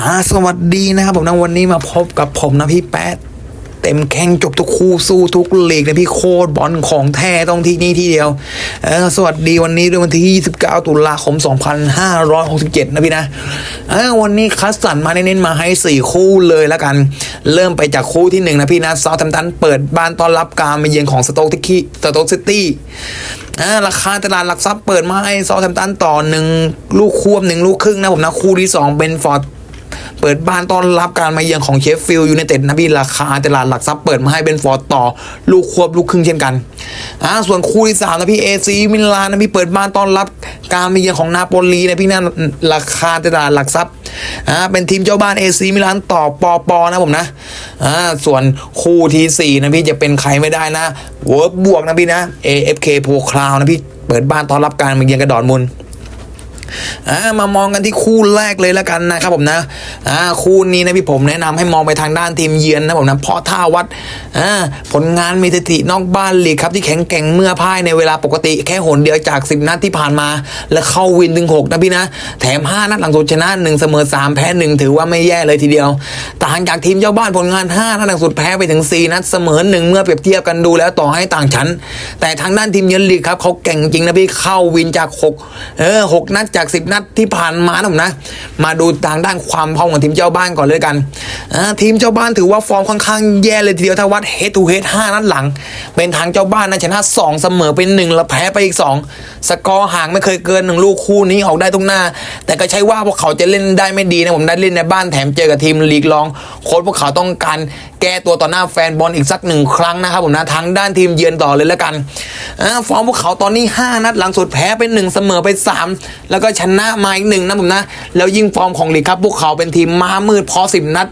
อ่าสวัสดีนะครับผมนะวันนี้มาพบกับผมนะพี่แป๊ดเต็มแข่งจบทุกคู่สู้ทุกลีกนะพี่โคตรบอลของแท้ต้องที่นี่ที่เดียวเออสวัสดีวันนี้ด้วยวันที่ 29 ตุลาคม 2567 นะพี่นะเออวันนี้คัสสันมาเน้นๆมาให้ 4 คู่เลยแล้วกัน เริ่มไปจากคู่ที่ 1 นะพี่นะซาท์แฮมตันเปิดบ้านต้อนรับการมาเยือนของสโต๊กทิคีสโต๊กซิตี้อ่าราคาตลาดหลักทรัพย์เปิดมาให้ซอลแทมตันต่อหนึ่งลูกควบหนึ่งลูกครึ่งนะผมนะคู่ที่สองเป็นฟอร์ด เปิดบ้านต้อนรับการมาเยือนของเชฟฟิลด์ยูไนเต็ดนะพี่ราคาตลาดหลักทรัพย์เปิดมาให้เป็นฟอร์ดต่อ ลูกควบลูกครึ่งเช่นกันอ่าส่วนคู่ที่สามนะพี่เอซีมิลานนะพี่เปิดบ้านต้อนรับการมาเยือนของนาโปลีนะพี่นั่นราคาตลาดหลักทรัพย์อ่าเป็นทีมเจ้าบ้านเอซีมิลานต่อปอปอนะผมนะอ่าส่วนคู่ที่สี่นะพี่จะเป็นใครไม่ได้นะเวิร์กบวกนะพี่นะ AFK โพคลาวนะพี่เปิดบ้านต้อนรับการมาเยือนกระดอนมุน มามองกันที่คู่แรกเลยแล้วกันนะครับผมนะคู่นี้นะพี่ผมแนะนำให้มองไปทางด้านทีมเยือนนะผมนะเพราะถ้าวัดผลงานมีสถิตินอกบ้านลีกครับที่แข็งแกร่งเมื่อพ่ายในเวลาปกติแค่หนเดียวจาก 10 นัดที่ผ่านมา แล้วเข้าวินถึง6นะพี่นะ แถม 5 นัดหลังสุดชนะ 1 เสมอ 3 แพ้ 1 ถือว่าไม่แย่เลยทีเดียว ต่างจากทีมเจ้าบ้านผลงาน 5 นัดหลังสุดแพ้ไปถึง 4 นัดเสมอ 1 เมื่อเปรียบเทียบกันดูแล้วต่อให้ต่างชั้น แต่ทางด้านทีมเยือนลีกครับเขาแก่งจริงนะพี่เข้าวินจาก 6 เออ 6 นัดจาก10นัดที่ผ่านมานะผมนะ มาดูทางด้านความพร้อมของทีมเจ้าบ้านก่อนเลยกันทีมเจ้าบ้านถือว่าฟอร์มค่อนข้างแย่เลยทีเดียวถ้าวัด head to head 5นัดหลัง เป็นทางเจ้าบ้านนะชนะ2เสมอเป็น1แล้วแพ้ไปอีก 2 สกอร์ห่างไม่เคยเกินหนึ่งลูกคู่นี้ออกได้ตรงหน้า แต่ก็ใช่ว่าพวกเขาจะเล่นได้ไม่ดีนะผมได้เล่นในบ้านแถมเจอกับทีมลีกรองโค้ชพวกเขาต้องการแก้ตัวต่อหน้าแฟนบอลอีกสักหนึ่งครั้งนะครับผมนะทางด้านทีมเยือนต่อเลยแล้วกันอฟอร์มพวกเขาตอนนี้ 5 นัดหลังสุดแพ้ไป1เสมอไป 3 แล้วก็ก็ชนะมาอีกหนึ่งนะผมนะ แล้วยิ่งฟอร์มของลีกครับพวกเขาเป็นทีมม้ามืดพอสิบนัด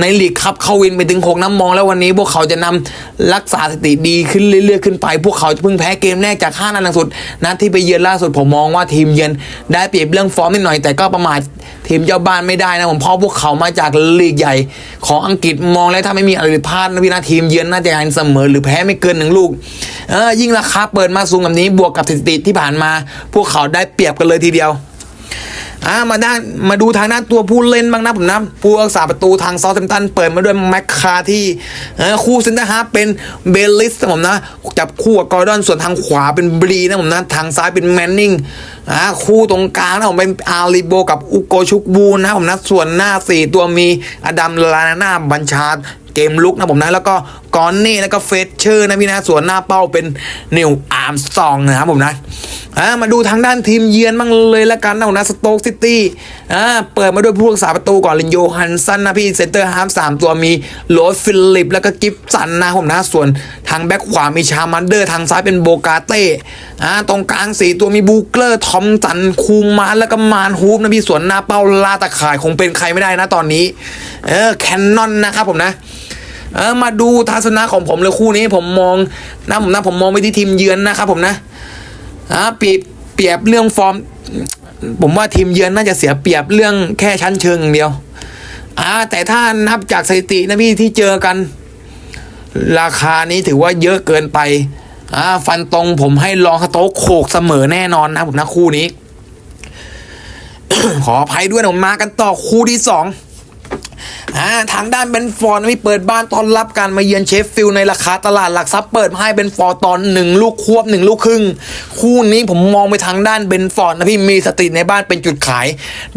ในลีกครับเข้าวินไปถึงหกน้ำมองแล้ววันนี้พวกเขาจะนำรักษาสติดีขึ้นเรื่อยๆขึ้นไป พวกเขาจะเพิ่งแพ้เกมแรกจาก5นัดหลังสุดนัดที่ไปเยือนล่าสุดผมมองว่าทีมเยือนได้เปรียบเรื่องฟอร์มนิดหน่อยแต่ก็ประมาททีมเจ้าบ้านไม่ได้นะผมเพราะพวกเขามาจากลีกใหญ่ ของอังกฤษมองแล้วถ้าไม่มีอะไรผิดพลาดนะพี่นะทีมเยือนน่าจะยังเสมอหรือแพ้ไม่เกินหนึ่งลูกเออยิ่งราคาเปิดมาสูงแบบนี้บวกกับสถิติที่ผ่านมา พวกเขาได้เปรียบกันเลยทีเดียว อ่ามาด้านมาดูทางด้านตัวผู้เล่นบ้างนะผมนะผู้รักษาประตูทางซอลแฮมตันเปิดมาด้วยแมคคาที่คู่เซนเตอร์ฮาเป็นเบลลิสนะผมนะจับคู่กับกอร์ดอนส่วนทางขวาเป็นบรีนะผมนะทางซ้ายเป็นแมนนิงอ่าคู่ตรงกลางนะผมเป็นอาริโบกับอุโกชุกบูนะผมนะส่วนหน้าสี่ตัวมีอดัมลานาน่าบัญชาเกมลุกนะผมนะแล้วก็ กอนนี่แล้วก็เฟสเชอร์นะพี่นะส่วนหน้าเป้าเป็นนิวอาร์มสตองนะครับผมนะอ่ามาดูทางด้านทีมเยือนบ้างเลยละกันนะนะสโต๊กซิตี้อ่าเปิดมาด้วยผู้รักษาประตูก่อนลินโยฮันสันนะพี่เซนเตอร์ฮาร์ฟสามตัวมีโรสฟิลิป แล้วก็กิฟสันนะผมนะส่วนทางแบ็คขวามีชามันเดอร์ ทางซ้ายเป็นโบกาเต้อ่าตรงกลางสี่ตัวมีบูเกอร์ทอมสันคูมานแล้วก็มานฮูฟนะพี่ส่วนหน้าเป้าลาตะข่ายคงเป็นใครไม่ได้นะตอนนี้เออแคนนอนนะครับผมนะ เออมาดูทัศนะของผมเลยคู่นี้ผมมองนะผมนะผมมองไปที่ทีมเยือนนะครับผมนะอ่าเปรียบเปรียบเรื่องฟอร์ม ผมว่าทีมเยือนน่าจะเสียเปรียบเรื่องแค่ชั้นเชิงอย่างเดียวอ่าแต่ถ้านับจากสถิตินะพี่ที่เจอกัน ราคานี้ถือว่าเยอะเกินไปอ่าฟันตรงผมให้ลองสโต๊กโขกเสมอแน่นอนนะผมนะคู่นี้ ขออภัยด้วยผมมากันต่อคู่ที่สอง อ่าทางด้านเบนฟอร์ดนะพี่เปิดบ้านต้อนรับการมาเยือนเชฟฟิลด์ในราคาตลาดหลักทรัพย์เปิดให้เบนฟอร์ดตอนหนึ่งลูกควบหนึ่งลูกครึ่ง คู่นี้ผมมองไปทางด้านเบนฟอร์ดนะพี่มีสติในบ้านเป็นจุดขาย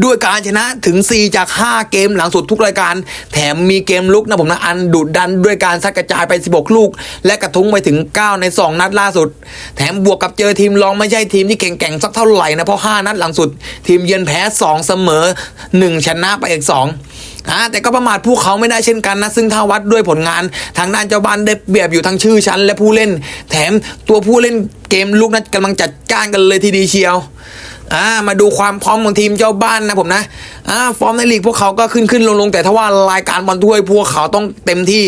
ด้วยการชนะถึง 4 จาก 5 เกมหลังสุดทุกรายการ แถมมีเกมลุกนะผมนะอันดุดันด้วยการซัดกระจายไป 16 ลูก และกระทุ้งไปถึง 9 ใน 2 นัดล่าสุด แถมบวกกับเจอทีมรองไม่ใช่ทีมที่แข็งสักเท่าไหร่นะเพราะ5นัดหลังสุด ทีมเยือนแพ้ 2 เสมอ 1 ชนะไปอีก2 อ่าแต่ก็ประมาทพวกเขาไม่ได้เช่นกันนะ ซึ่งถ้าวัดด้วยผลงานทางด้านเจ้าบ้านได้เบียบอยู่ทั้งชื่อชั้น และผู้เล่น แถมตัวผู้เล่นเกมลูกนั้นกำลังจัดจ้านกันเลยทีดีเชียวอ่ามาดูความพร้อมของทีมเจ้าบ้านนะผมนะ อ่าฟอร์มในลีกพวกเขาก็ขึ้นขึ้นลงลงแต่ถ้าว่ารายการบอลถ้วยพวกเขาต้องเต็มที่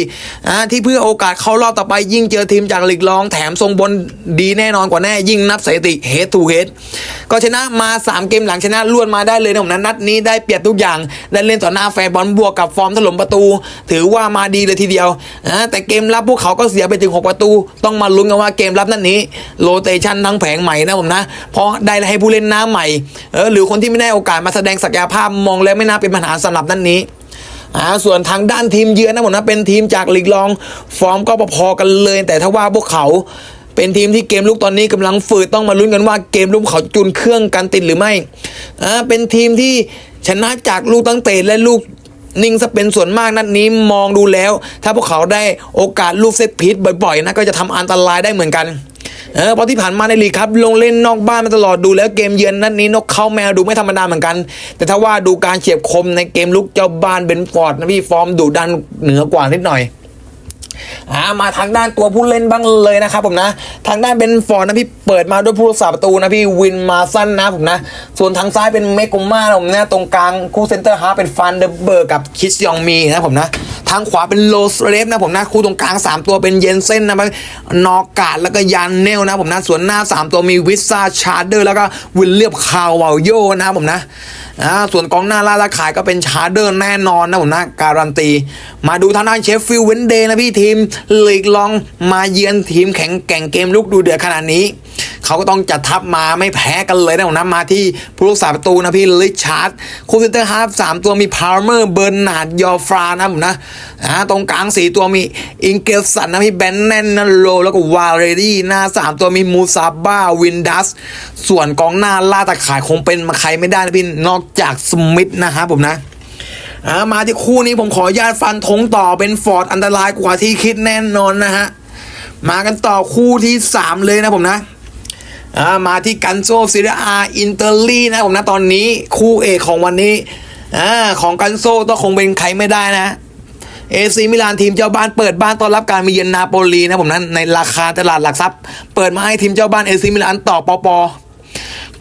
อ่าที่เพื่อโอกาสเข้ารอบต่อไปยิ่งเจอทีมจากลีกรองแถมทรงบนดีแน่นอนกว่าแน่ยิ่งนับสถิติเฮดทูเฮดก็ชนะมา 3 เกมหลังชนะล้วนมาได้เลยนะผมนะนัดนี้ได้เปรียบทุกอย่างได้เล่นต่อหน้าแฟนบอลบวกกับฟอร์มถล่มประตู ถือว่ามาดีเลยทีเดียวอ่าแต่เกมรับพวกเขาก็เสียไปถึง 6 ประตู ต้องมาลุ้นกันว่าเกมรับนัดนี้โรเตชันทั้งแผงใหม่นะผมนะเพราะได้ให้ผู้เล่นหน้าใหม่เออหรือคนที่ไม่ได้โอกาสมาแสดงศักยภาพมองแล้วไม่น่าเป็นปัญหาสำหรับด้านนี้อ่าส่วนทางด้านทีมเยือนนะผมนะเป็นทีมจากลีกรอง ฟอร์มก็พอๆกันเลย แต่ถ้าว่าพวกเขาเป็นทีมที่เกมลุกตอนนี้กำลังฝืดต้องมาลุ้นกันว่าเกมลุกเขาจุนเครื่องกันติดหรือไม่อ่าเป็นทีมที่ชนะจากลูกตั้งเตะและลูกนิ่งซะเป็นส่วนมากนัดนี้มองดูแล้ว ถ้าพวกเขาได้โอกาสลูกเซตพีทบ่อยๆนะก็จะทำอันตรายได้เหมือนกัน เออเพราะที่ผ่านมาในลีกครับ ลงเล่นนอกบ้านมาตลอดดูแล้วเกมเยือนนัดนนี้นกเข้าแมวดูไม่ธรรมดาเหมือนกัน แต่ถ้าว่าดูการเฉียบคมในเกมลุกเจ้าบ้านเบนฟอร์ดนะพี่ฟอร์มดุดันเหนือกว่านิดหน่อยอามาทางด้านตัวผู้เล่นบ้างเลยนะครับผมนะ ทางด้านเบนฟอร์ดนะพี่เปิดมาด้วยผู้รักษาประตูนะพี่วินมาสั้นนะผมนะ ส่วนทางซ้ายเป็นเมกุม่าผมนะตรงกลางคู่เซนเตอร์ฮาร์เป็นฟันเดอร์เบิร์กกับคิสยองมีนะผมนะ ทางขวาเป็นโลสเลฟนะผมนะคู่ตรงกลาง 3 ตัวเป็นเยนเซ่นนะนอกาดแล้วก็ยันเนลนะผมนะส่วนหน้า 3 ตัวมีวิสซาชาร์เดอร์ แล้วก็วิลเลียมคาววาโยนะผมนะ อ่าส่วนกองหน้าล่าละขายก็เป็นชาร์เดอร์แน่นอนนะผมนะการันตี มาดูทางด้านเชฟฟิลด์เวนเดย์นะพี่ทีมลีกลองมาเยือนทีมแข็งแกร่งเกมลุกดูเดือดขนาดนี้เขาก็ต้องจัดทัพมาไม่แพ้กันเลยนะผมนะมาที่ผู้รักษาประตูนะพี่ลิชาร์ดคูเซนเตอร์ฮาร์ฟสามตัวมีพาร์เมอร์เบอร์นาร์ดยอฟรานะผมนะอ่าตรงกลางสี่ตัวมีอิงเกลสันนะพี่แบนแนนนโลแล้วก็วาเรดี้หน้าสามตัวมีมูซาบ้าวินดัสส่วนกองหน้าล่าตะข่ายคงเป็นมาใครไม่ได้นะพี่นอกจากสมิธนะครับผมนะมาที่คู่นี้ผมขอญาตฟันธงต่อเป็นฟอร์ดอันตรายกว่าที่คิดแน่นอนนะฮะ มากันต่อคู่ที่ 3 เลยนะผมนะมาที่กันโซซีเรียอาอินเตอร์ลีนะผมนะตอนนี้คู่เอกของวันนี้อของกันโซต้องคงเป็นใครไม่ได้นะเอซีมิลานทีมเจ้าบ้านเปิดบ้านต้อนรับการมาเยือนนาโปลีนะผมนั้นในราคาตลาดหลักทรัพย์ เปิดมาให้ทีมเจ้าบ้านเอซีมิลานต่อปอปอ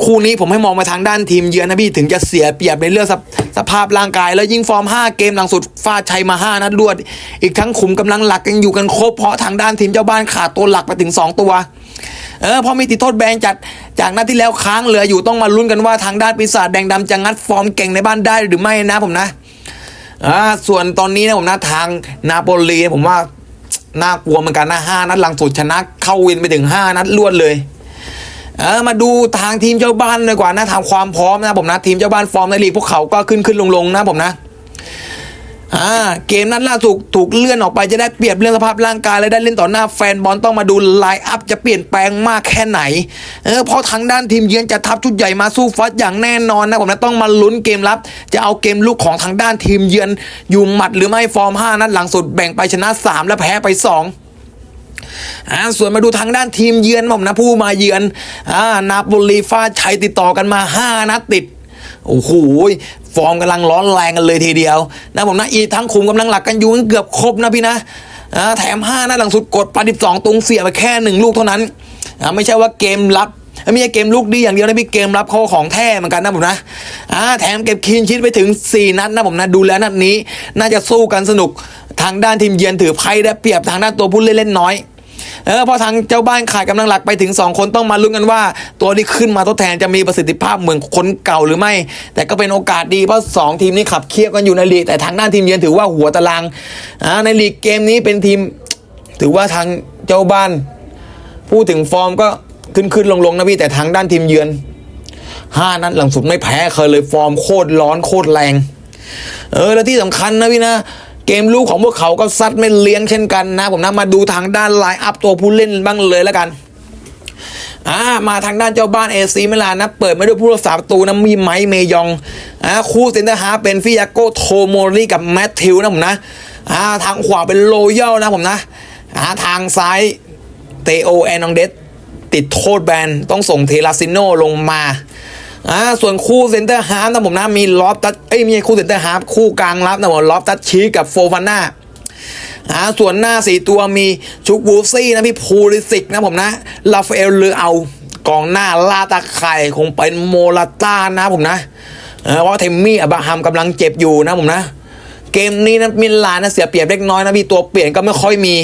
คู่นี้ผมให้มองมาทางด้านทีมเยือนนะพี่ถึงจะเสียเปรียบในเรื่องสภสภาพร่างกาย แล้วยิงฟอร์ม 5 เกมหลังสุดฟาดชัยมา 5 นัดรวด อีกทั้งขุมกำลังหลักยังอยู่กันครบเพราะทางด้านทีมเจ้าบ้านขาดตัวหลักไปถึง 2 ตัวเออพอมีติดโทษแบนจัดจากนัดที่แล้วค้างเหลืออยู่ต้องมาลุ้นกันว่าทางด้านปีศาจแดงดำจะงัดฟอร์มเก่งในบ้านได้หรือไม่นะผมนะอ่าส่วนตอนนี้นะผมนะทางนาโปลีผมว่าน่ากลัวเหมือนกันนะห้านัดหลังสุดชนะเข้าวินไปถึง5นัดรวดเลย เออมาดูทางทีมเจ้าบ้านเลยกว่านะทำความพร้อมนะผมนะทีมเจ้าบ้านฟอร์มในลีกพวกเขาก็ขึ้นขึ้นลงลงนะผมนะอ่าเกมนัดล่าสุดถูกเลื่อนออกไปจะได้เปรียบเรื่องสภาพร่างกาย และได้เล่นต่อหน้าแฟนบอลต้องมาดูไลน์อัพจะเปลี่ยนแปลงมากแค่ไหนเออเพราะทางด้านทีมเยือนจะทัพชุดใหญ่มาสู้ฟัดอย่างแน่นอนนะผมนะต้องมาลุ้นเกมรับ จะเอาเกมลุกของทางด้านทีมเยือนอยู่หมัดหรือไม่ฟอร์ม 5 นัดหลังสุดแบ่งไปชนะ 3 และแพ้ไป 2 อ่าส่วนมาดูทางด้านทีมเยือนผมนะผู้มาเยือนอ่านาโปลีฟาดชัยติดต่อกันมา 5 นัดติดโอ้โหฟอร์มกำลังร้อนแรงกันเลยทีเดียว นะผมนะอีทั้งคุมกำลังหลักกันอยู่เกือบครบนะพี่นะแถม 5นัดหลังสุดกดปาดิบสองตรงเสียไปแค่หนึ่งลูกเท่านั้น ไม่ใช่ว่าเกมรับไม่ใช่เกมลูกดีอย่างเดียวนะพี่เกมรับเขาของแท้เหมือนกันนะผมนะแถมเก็บคีนชิดไปถึง 4 นัดนะผมนะดูแลนัดนี้ น่าจะสู้กันสนุกทางด้านทีมเยือนถือไพ่ได้เปรียบทางด้านตัวผู้เล่นเล่นน้อย เออพอทางเจ้าบ้านขาดกำลังหลักไปถึง 2 คนต้องมาลุ้นกันว่า ตัวที่ขึ้นมาทดแทนจะมีประสิทธิภาพเหมือนคนเก่าหรือไม่ แต่ก็เป็นโอกาสดีเพราะ 2 ทีมนี้ขับเคี่ยวกันอยู่ในลีกแต่ทางด้านทีมเยือนถือว่าหัวตารางอ่าในลีกเกมนี้เป็นทีม ถือว่าทางเจ้าบ้านพูดถึงฟอร์มก็ขึ้นขึ้นลงลงนะพี่แต่ทางด้านทีมเยือนห้านัดหลังสุดไม่แพ้เคยเลยฟอร์มโคตรร้อนโคตรแรง เออ แล้วที่สำคัญนะพี่นะ เกมลูกของพวกเขาก็ซัดไม่เลี้ยงเช่นกันนะ ผมนะมาดูทางด้านไลน์อัพตัวผู้เล่นบ้างเลยแล้วกันอ่ามาทางด้านเจ้าบ้านเอซีมิลานนะ เปิดมาด้วยผู้รักษาประตูนะมีไมเมยองอ่าคู่เซนเตอร์ฮาเป็นฟิยาโกโทโมริกับแมทธิวนะผมนะอ่าทางขวาเป็นโรยัลนะผมนะอ่าทางซ้ายเตโอแอนองเดสติดโทษแบนต้องส่งเทลาซิโนลงมา อ่าส่วนคู่เซนเตอร์ฮาร์ฟนะผมนะมีลอฟตัดเอ้ยม่ใช่คู่เซนเตอร์ฮาร์ฟคู่กลางรับนะผมลอฟตัดชีกับโฟฟาน่าอ่าส่วนหน้าสี่ตัวมีชุกวูฟซี่นะพี่พูลิสิกนะผมนะลาฟเอลเลอเอากองหน้าลาตาไข่คงเป็นโมลาต้านะผมนะออเพราะเทมมี่อับราฮัมกำลังเจ็บอยู่นะผมนะ เกมนี้นะมิลานนะเสียเปรียบเล็กน้อยนะพี่ตัวเปลี่ยนก็ไม่ค่อยมี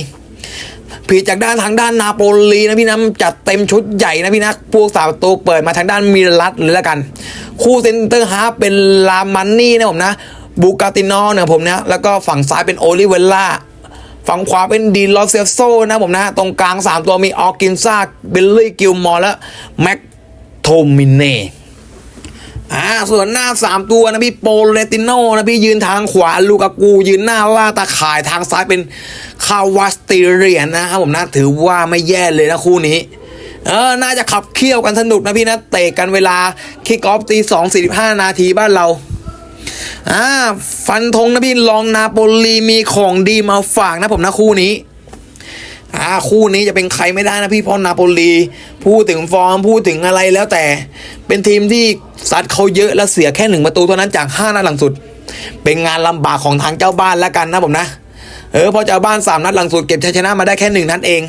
ผิดจากด้านทางด้านนาโปลีนะพี่นะจัดเต็มชุดใหญ่นะพี่นะพวกสาวประตูเปิดมาทางด้านมิลัสเลยละกัน คู่เซนเตอร์ฮาร์เป็นลามันนี่นะผมนะบูกาตินอเนะผมนะแล้วก็ฝั่งซ้ายเป็นโอลิเวล่าฝั่งขวาเป็นดีลอเซโซนะผมนะ ตรงกลาง 3 ตัวมีออกินซาเบลลี่กิลมอร์และแม็กโทมินเน่ อ่าส่วนหน้าสามตัวนะพี่โปเลติโนนะพี่ยืนทางขวาลูกากูยืนหน้าล่าตาข่ายทางซ้ายเป็นคาวาสติเรียนนะครับผมนะถือว่าไม่แย่เลยนะคู่นี้เออ น่าจะขับเคี่ยวกันสนุกนะพี่นะเตะกันเวลาคิกออฟตีสองสี่ห้านาทีบ้านเราอ่าฟันธงนะพี่ลองนาโปลีมีของดีมาฝากนะผมนะคู่นี้ อ่าคู่นี้จะเป็นใครไม่ได้นะพี่เพราะนาโปลีพูดถึงฟอร์มพูดถึงอะไรแล้วแต่ เป็นทีมที่ซัดเขาเยอะและเสียแค่หนึ่งประตูเท่านั้นจากห้านัดหลังสุด เป็นงานลำบากของทางเจ้าบ้านแล้วกันนะผมนะเออเพอเจ้าบ้านสามนัดหลังสุดเก็บชัยชนะมาได้แค่หนึ่งนัดเอง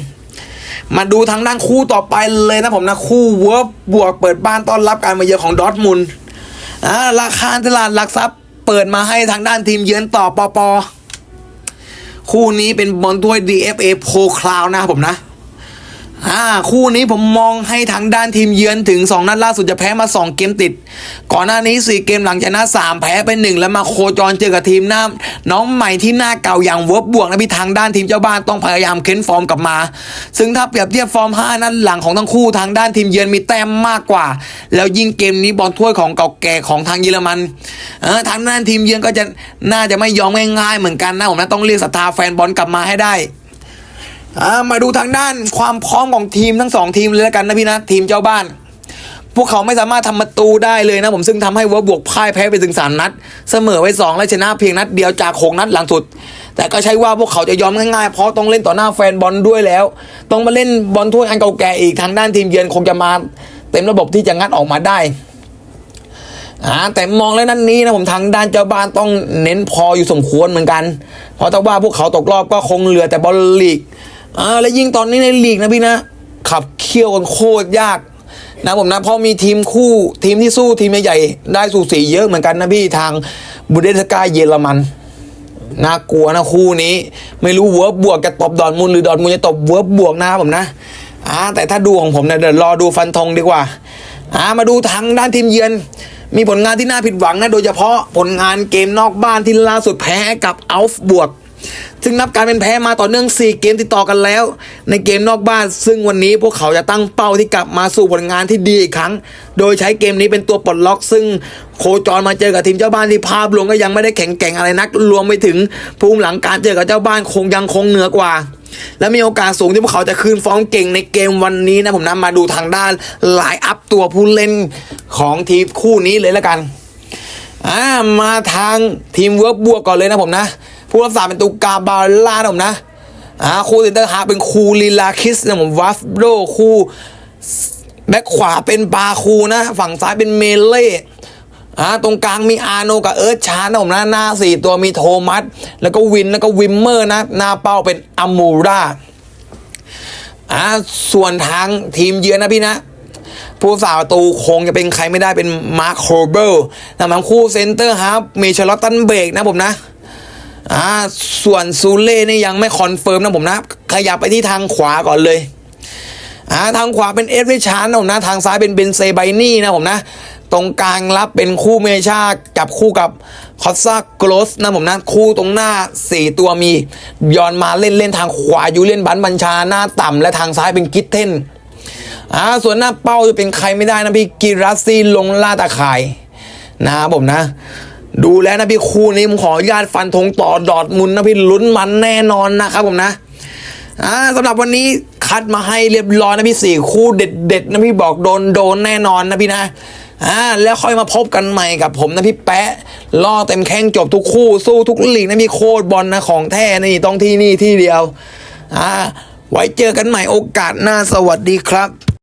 มาดูทางด้านคู่ต่อไปเลยนะผมนะ คู่เวิร์บบวกเปิดบ้านต้อนรับการมาเยือนของดอร์ทมุนอ่าราคาตลาดหลักทรัพย์เปิดมาให้ทางด้านทีมเยือนต่อปอปอ คู่นี้เป็นบอลถ้วย DFA Pro Cloud นะครับผมนะ อ่าคู่นี้ผมมองให้ทางด้านทีมเยือนถึง 2 นัดล่าสุดจะแพ้มา 2 เกมติด ก่อนหน้านี้ 4 เกมหลังชนะ 3 แพ้ไป 1 แล้วมาโคจรเจอกับทีมหน้า น้องใหม่ที่หน้าเก่าอย่างเวิร์บบวกนะพี่ทางด้านทีมเจ้าบ้านต้องพยายามเค้นฟอร์มกลับมา ซึ่งถ้าเปรียบเทียบฟอร์ม 5 นัดหลังของทั้งคู่ทางด้านทีมเยือนมีแต้มมากกว่า แล้วยิ่งเกมนี้บอลถ้วยของเก่าแก่ของทางเยอรมันเออทางด้านทีมเยือนก็จะน่าจะไม่ยอมง่ายๆเหมือนกันนะผมนะต้องเรียกศรัทธาแฟนบอลกลับมาให้ได้ มาดูทางด้านความพร้อมของทีมทั้งสองทีมเลยแล้วกันนะพี่นะทีมเจ้าบ้าน พวกเขาไม่สามารถทำประตูได้เลยนะผมซึ่งทำให้วอร์บวกพ่ายแพ้ไปถึง3นัด เสมอไว้2และชนะเพียงนัดเดียวจาก6นัดหลังสุด แต่ก็ใช่ว่าพวกเขาจะยอมง่ายๆ เพราะต้องเล่นต่อหน้าแฟนบอลด้วยแล้ว ต้องมาเล่นบอลถ้วยอันเก่าแก่อีกทางด้านทีมเยือนคงจะมาเต็มระบบที่จะงัดออกมาได้แต่มองแล้วนั้นนี้นะผมทางด้านเจ้าบ้านต้องเน้นพออยู่สมควรเหมือนกัน เพราะถ้าว่าพวกเขาตกรอบก็คงเหลือแต่บอลลีก อ่าและยิ่งตอนนี้ในลีกนะพี่นะ ขับเคี่ยวกันโคตรยากนะผมนะเพราะมีทีมคู่ทีมที่สู้ทีมใหญ่ๆได้สูสีเยอะเหมือนกันนะพี่ทางบูเดสกาเยอรมันน่ากลัวนะคู่นี้ ไม่รู้เวิร์บบวกจะตบดอร์ทมุนด์หรือดอร์ทมุนด์จะตบเวิร์บบวกนะผมนะอ่าแต่ถ้าดูของผมเนี่ยเดี๋ยวรอดูฟันธงดีกว่าอ่ามาดูทางด้านทีมเยือน มีผลงานที่น่าผิดหวังนะโดยเฉพาะผลงานเกมนอกบ้านที่ล่าสุดแพ้กับอัลฟ์บวก ซึ่งนับการเป็นแพ้มาต่อเนื่อง 4 เกมติดต่อกันแล้ว ในเกมนอกบ้าน ซึ่งวันนี้พวกเขาจะตั้งเป้าที่กลับมาสู่ผลงานที่ดีอีกครั้ง โดยใช้เกมนี้เป็นตัวปลดล็อก ซึ่งโคจรมาเจอกับทีมเจ้าบ้านที่ภาพรวมก็ยังไม่ได้แข็งแกร่งอะไรนัก รวมไปถึงภูมิหลังการเจอกับเจ้าบ้านคงยังคงเหนือกว่าและมีโอกาสสูงที่พวกเขาจะคืนฟอร์มเก่งในเกมวันนี้นะผมนำมาดูทางด้านไลน์อัพตัวผู้เล่นของทีมคู่นี้เลยละกัน อ่ามาทางทีมเวิร์กบวกก่อนเลยนะผมนะ ผู้รักษาเป็นตูกาบาล่านะผมนะอ่าคู่เซนเตอร์ฮาเป็นคูลีลาคิสนะผมวัฟโดคู่แบ็คขวาเป็นบาคูนะ ฝั่งซ้ายเป็นเมเล่อ่าตรงกลางมีอาโนกับเอิร์ธชาร์นะผมนะหน้าสี่ตัวมีโทมัส แล้วก็วินแล้วก็วิมเมอร์นะหน้าเป้าเป็นอามูราอ่าส่วนทางทีมเยือนนะพี่นะ ผู้สาประตูคงจะเป็นใครไม่ได้เป็นมาร์คโคเบิลนะมันคู่เซนเตอร์ครับมีชาร์ลอตตันเบรกนะผมนะ อ่าส่วนซูเล่นี่ยังไม่คอนเฟิร์มนะผมนะ ขยับไปที่ทางขวาก่อนเลยอ่าทางขวาเป็นเอฟริชานนะผมนะ ทางซ้ายเป็นเบนเซไบนี่นะผมนะ ตรงกลางรับเป็นคู่เมชากับคู่กับคอสซาโกลสนะผมนะ คู่ตรงหน้าสี่ตัวมียอนมาเล่นเล่นทางขวายูเล่นบันบัญชาหน้าต่ำและทางซ้ายเป็นกิทเทนอ่าส่วนหน้าเป้าจะเป็นใครไม่ได้นะพี่กิรัสซี่ลงล่าตาข่ายนะผมนะ ดูแล้วนะพี่คู่นี้ผมขออนุญาตฟันธงต่อดอดมุนนะพี่ลุ้นมันแน่นอนนะครับผมนะอ่าสำหรับวันนี้คัดมาให้เรียบร้อยนะพี่สี่คู่เด็ดๆนะพี่บอกโดนโดนแน่นอนนะพี่นะอ่าแล้วค่อยมาพบกันใหม่กับผมนะพี่แปะล่อเต็มแข้งจบทุกคู่สู้ทุกลีกนะพี่โคตรบอลนะของแท้นี่ต้องที่นี่ที่เดียวอ่าไว้เจอกันใหม่โอกาสหน้าสวัสดีครับ